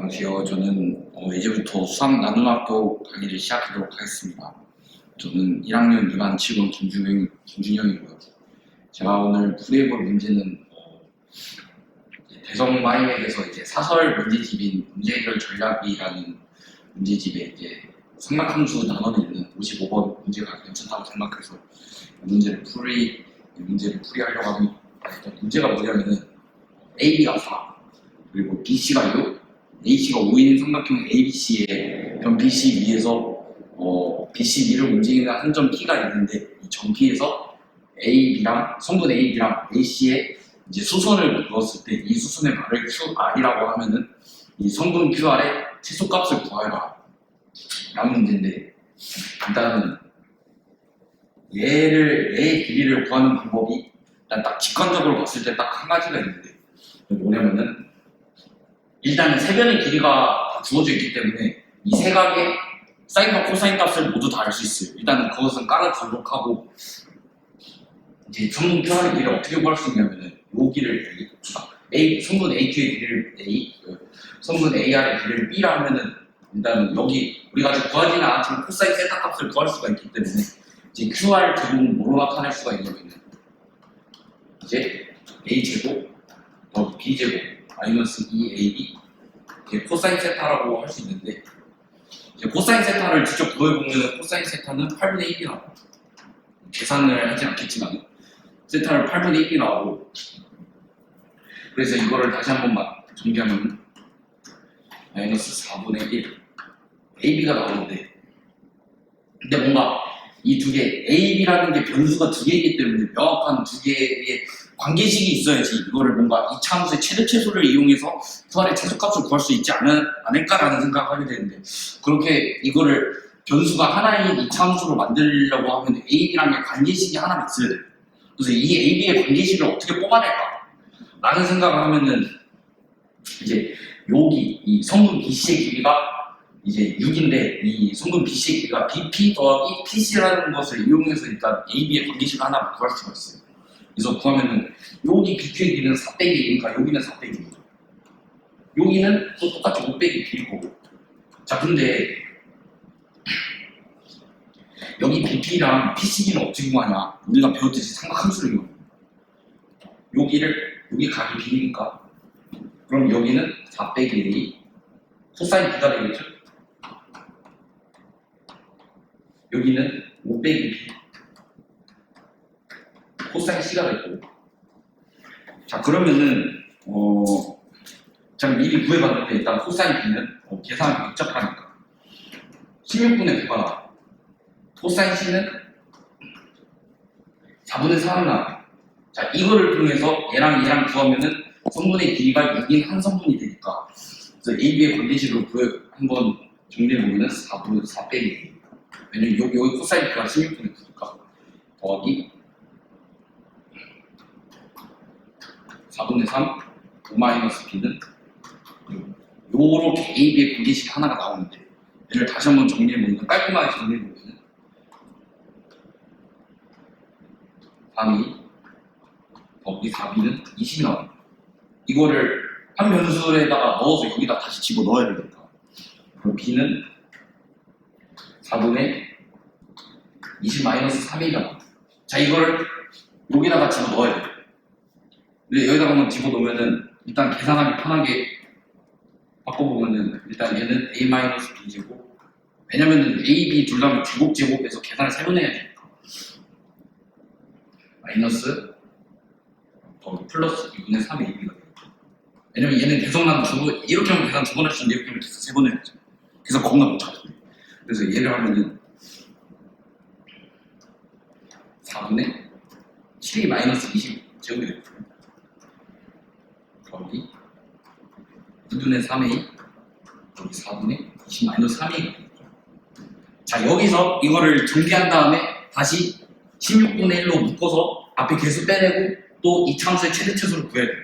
안녕하세요. 저는 어, 이제부터 수학 나눔학교 강의를 시작하도록 하겠습니다. 저는 1학년 2반 7번 김준영, 김준영이고요. 제가 오늘 풀이해볼 문제는 어, 이제 대성 마이맥에서 이제 사설 문제집인 문제 해결 전략이라는 문제집에 이제 삼각함수 단원에 있는 55번 문제가 괜찮다고 생각해서 이 문제를 풀이 이 문제를 풀이하려고 합니다. 일단 문제가 뭐냐면은 A, B가 4 그리고 B, C가 6 A씨가 5인 삼각형 ABC의 변 BC 위에서 어, BC 위를 움직이는 한 점 P가 있는데 이 점 P에서 AB랑 성분 AB랑 AC에 이제 수선을 그었을 때 이 수선의 말을 QR이라고 하면은 이 성분 QR의 최소값을 구하라 라는 문제인데 일단은 얘를 얘의 길이를 구하는 방법이 일단 딱 직관적으로 봤을 때 딱 한 가지가 있는데 뭐냐면은 일단은 세 변의 길이가 다 주어져 있기 때문에 이 세 각의 사인과 코사인 값을 모두 다 알 수 있어요. 일단은 그것은 깔아두도록 하고 이제 성분 QR의 길이를 어떻게 구할 수 있냐면은 요 길을 A, 그러니까 A 성분 AQ의 길이를 A, 그 성분 AR의 길이를 B라 하면은 일단은 여기 우리가 아직 구하지는 않았지만 코사인 세타 값을 구할 수가 있기 때문에 이제 QR 제곱은 뭐로 나타낼 수가 있냐면은 이제 A 제곱 더하기 B 제곱 마이너스 2AB 이게 코사인 세타라고 할 수 있는데 코사인 세타를 직접 구해보면 코사인 세타는 8분의 1이 나와요. 계산을 하지 않겠지만 세타를 8분의 1이 나오고 그래서 이거를 다시 한 번만 정리하면 마이너스 4분의 1 AB가 나오는데 근데 뭔가 이 두 개 AB라는 게 변수가 두 개이기 때문에 명확한 두 개의 관계식이 있어야지 이거를 뭔가 이차 함수의 최대 최소를 이용해서 QR의 최소값을 구할 수 있지 않을까라는 생각을 하게 되는데 그렇게 이거를 변수가 하나인 이차 함수로 만들려고 하면 AB라는 관계식이 하나 있어야 돼요. 그래서 이 AB의 관계식을 어떻게 뽑아낼까? 라는 생각을 하면은 이제 여기 이 성분 BC의 길이가 이제 6인데 이 성분 BC의 길이가 BP 더하기 PC라는 것을 이용해서 일단 AB의 관계식을 하나 구할 수가 있어요. 그래서 구하면은 여기 BQ의 길이는 4 빼기 1이니까 여기는 4 빼기 1. 여기는 또 똑같이 5 빼기 B고. 자 근데 여기 BP랑 PC기는 어떻게 구하냐? 우리가 배웠듯이 삼각함수를 이용. 여기를 여기 각이 B니까 그럼 여기는 4 빼기 1이 코사인 B가 되겠죠? 여기는 5 빼기 B 코사인 C가 됐고 자 그러면은 어 제가 미리 구해봤는데 일단 코사인 B는 어, 계산이 복잡하니까. 16분의 9가 나와 코사인 C는 4분의 3이 나와 자 이거를 통해서 얘랑 얘랑 구하면은 성분의 길이가 6인 한 성분이 되니까. 그래서 AB의 관계식으로 구해 한번 정리해보면은 4분 4 빼기. 1 왜냐면 여기, 여기 코사인 B가 16분의 9니까 더하기 4분의 3, 5 마이너스 B는 요렇게 A, B의 관계식 하나가 나오는데 얘를 다시 한번 정리해보면 깔끔하게 정리해보면 3이 더하기 4B는 20이 나옵니다. 이거를 한 변수에다가 넣어서 여기다 다시 집어 넣어야 되니까 그럼 B는 4분의 20 마이너스 3A가 나옵니다. 자 이거를 여기다가 집어 넣어야 돼요. 근데 여기다가 한번 집어넣으면은 일단 계산하기 편하게 바꿔보면은 일단 얘는 a 마이너스 b 제곱. 왜냐면은 a, b 둘 다면 제곱 제곱해서 계산을 세번 해야 되니까 마이너스 더하기 플러스 2분의 3의 ab가 되겠죠 왜냐면 얘는 계속만 두고 이렇게 하면 계산 두 번 할 수 있는데 이렇게 하면 계산 세 번 해야죠. 그래서 겁나 복잡해요 그래서 얘를 하면은 4분의 7이 마이너스 20 제곱이 더하기 2분의 3a 여기 4분의 20 마이너스 3a 되겠죠. 자 여기서 이거를 정리한 다음에 다시 16분의 1로 묶어서 앞에 개수 빼내고 또 이 참수의 최대 최소를 구해야 돼요.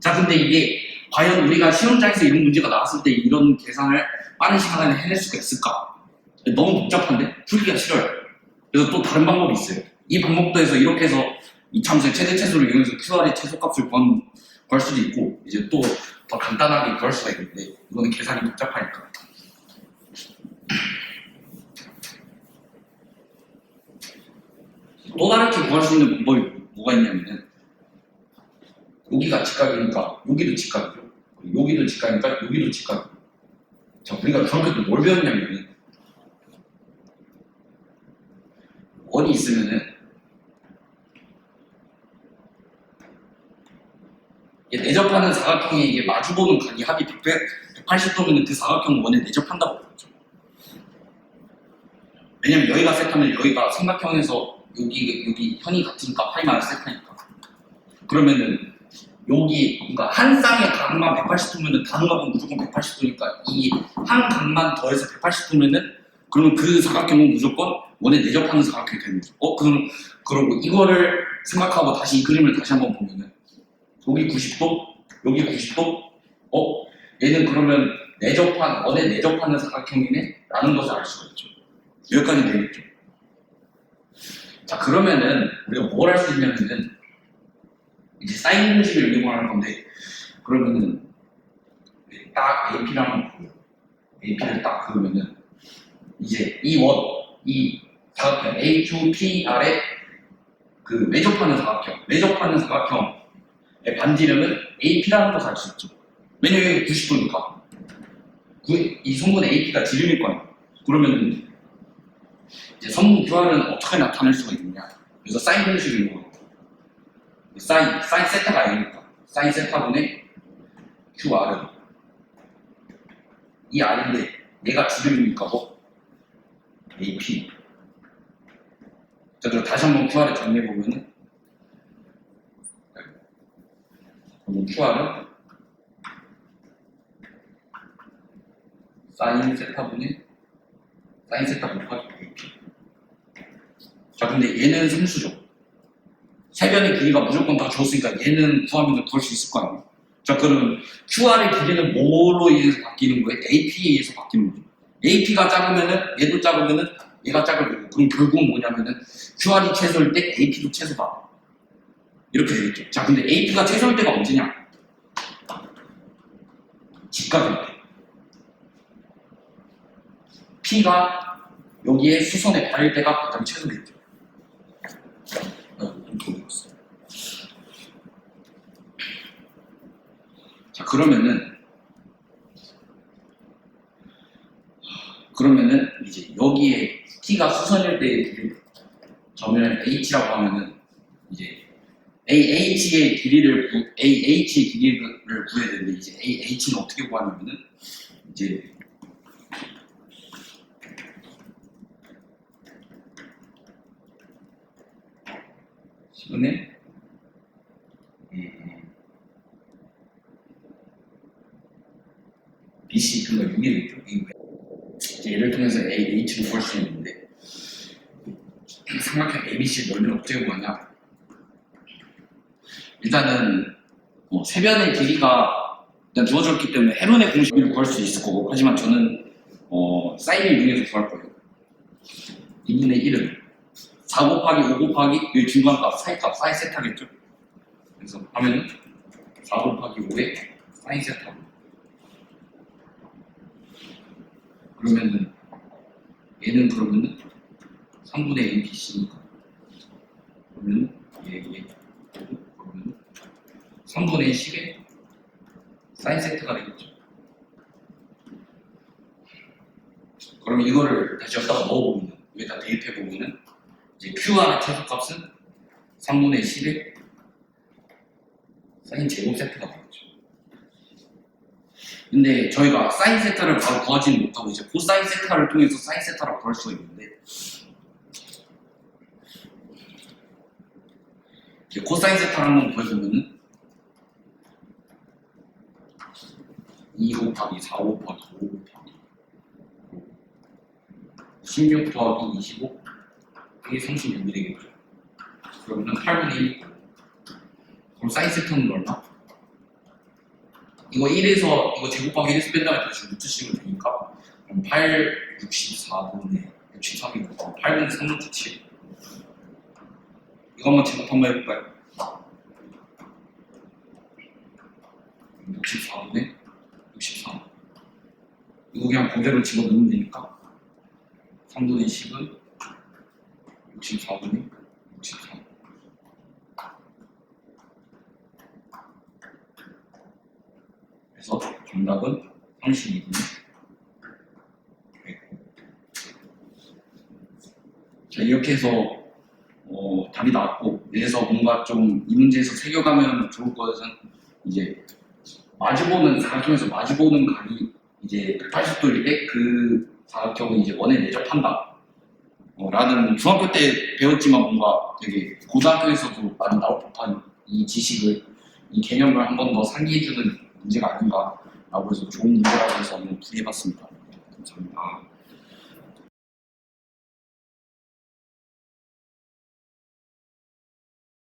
자 근데 이게 과연 우리가 시험장에서 이런 문제가 나왔을 때 이런 계산을 빠른 시간 안에 해낼 수가 있을까? 너무 복잡한데 풀기가 싫어요. 그래서 또 다른 방법이 있어요. 이 방법도 해서 이렇게 해서 이 참수의 최대 최소를 이용해서 QR의 최소값을 구하는 구할 수도 있고 이제 또 더 간단하게 구할 수가 있는데 이거는 계산이 복잡하니까. 또 다르게 구할 수 있는 방법이 뭐가 있냐면은 여기가 직각이니까 여기도 직각이죠. 여기도 직각이니까 여기도 직각이죠. 자 우리가 중학교 때뭘 배웠냐면은 원이 있으면은 이게 내접하는 사각형에 이게 마주보는 각이 합이 100, 180도면 그 사각형 원에 내접한다고 그랬죠. 왜냐면 여기가 세타면 여기가 삼각형에서 여기 여기 현이 같으니까 파이만 세타니까. 그러면은 여기 그러니까 한 쌍의 각만 180도면은 다른 각은 무조건 180도니까 이 한 각만 더해서 180도면은 그러면 그 사각형은 무조건 원에 내접하는 사각형이 되는 거죠. 어 그럼 그러고 이거를 생각하고 다시 이 그림을 다시 한번 보면은 여기 90도, 여기 90도, 어? 얘는 그러면 내접한, 원에 내접하는 사각형이네? 라는 것을 알 수가 있죠. 여기까지 되겠죠. 자, 그러면은 우리가 뭘 할 수 있냐면은 이제 사인 공식을 이용을 할 건데 그러면은 딱 한번 보요 AP를 딱 그으면은 이제 이 원, 이 사각형 HOPR의 그 매접하는 사각형, 매접하는 사각형 반지름은 AP라는 것을 알 수 있죠. 왜냐면 여기 90도니까. 이 성분의 AP가 지름일 거예요. 그러면 이제 성분 QR은 어떻게 나타낼 수가 있느냐. 그래서 사인 공식을 이용합니다. 사인, 사인 세타가 아니니까. 사인 세타분의 QR은 이 R인데 얘가 지름이니까 뭐? AP. 자, 그럼 다시 한번 QR을 정리해보면은 그럼 QR은 사인 세타분의 사인 세타 곱하기. 자, 근데 얘는 상수죠. 세변의 길이가 무조건 다 줬으니까 얘는 구하면 구할 수 있을 거 아니에요. 자, 그러면 QR의 길이는 뭐로 의해서 바뀌는 거예요? AP에 의해서 바뀌는 거죠. AP가 작으면은 얘도 작으면은 얘가 작을 거고 그럼 결국은 뭐냐면은 QR이 최소일 때 AP도 최소다. 이렇게 되겠죠. 자, 근데 AP가 최소일 때가 언제냐? 직각일 때. P가 여기에 수선에 닿을 때가 가장 최소겠죠. 어. 자, 그러면은 그러면은 이제 여기에 T가 수선일 때의 점을 H라고 하면은 이제 AH의 길이를 구, AH의 길이를 구해야 되는데 이제 AH는 어떻게 구하냐면은 이제 음, BC 그러니까 6이겠죠. 이제 얘를 통해서 AH를 구할 수 있는데 삼각형 ABC 넓이는 어떻게 구하냐? 일단은 뭐 세변의 길이가 일단 주어졌기 때문에 헤론의 공식을 구할 수 있을 거고 하지만 저는 어, 사인을 이용해서 구할 거예요. 2분의 1은 4 곱하기 5 곱하기 이 중간값 사이값 사인 세타겠죠? 그래서 하면은 4 곱하기 5에 사인 세타 그러면은 얘는 그러면은 3분의 ABC니까. 그러면은 얘, 얘 3분의 10에 사인 세트가 되겠죠. 그럼 이거를 다시 여기다가 넣어보면 여기다 대입해보면은 이제 QR의 최소값은 3분의 10에 사인 제곱 세트가 되겠죠. 근데 저희가 사인 세타를 바로 구하지는 못하고 이제 코사인 세타를 통해서 사인 세타를 구할 수가 있는데 이제 코사인 세타를 한번 구해보면은 2 곱하기 4 곱하기 5 곱하기 16 더하기 25 그게 36이 되겠죠. 그러면 8분의 1 그럼 세타는 얼마? 이거 1에서 이거 제곱하기 1에서 뺀 다음에 다시 루트 씌우면 되니까 그럼 8, 64분의 63이고 8분의 3 루트 7 이거 한번 제곱 한번 해볼까요? 64분의 64 이거 그냥 그대로 집어 넣으면 되니까. 3분의 10은 64분의 64 그래서 정답은 32분의 100 자, 이렇게 해서 어, 답이 나왔고 여기서 뭔가 좀 이 문제에서 새겨가면 좋을 것은 이제 마주보는 사각형에서 마주보는 각이 이제 180도일 때 그 사각형은 이제 원에 내접한다. 어, 라는 중학교 때 배웠지만 뭔가 되게 고등학교에서도 많이 나올 법한 이 지식을 이 개념을 한 번 더 상기해주는 문제가 아닌가라고 해서 좋은 문제라고 해서 한번 풀이해봤습니다. 감사합니다.